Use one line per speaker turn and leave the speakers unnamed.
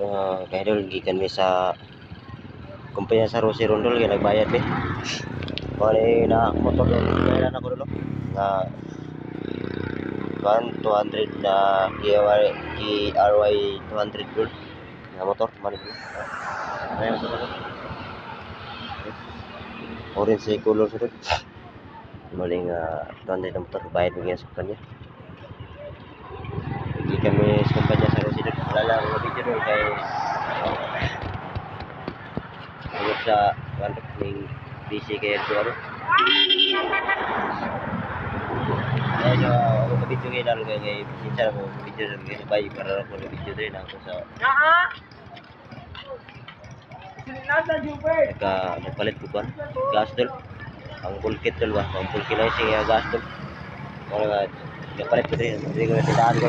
uh, kaya dol gikan mi sa kumpanya sa Rosie Rondol kaya nagbayad mi Bali na motor dol kaya na ko dolo nga 1 200 na KRY 200 dol nga motor na Ayan ko dolo orange sa color sa dol Maling uh, 200 na motor bayad mo sa kumpanya hindi kami sa lang mga video dol kay Tungkol sa kanto ning busy kay ito ano. Ay so ako video kay dalo kay kay sinsa mo video dalo kay bayi para ako video din ako sa nagka nagpalit ko kan gas dol. Ang bulkit dol ba? Ang bulkit lang siya gas dol. Wala nga nagpalit ko din. Hindi ko na tindaan ko.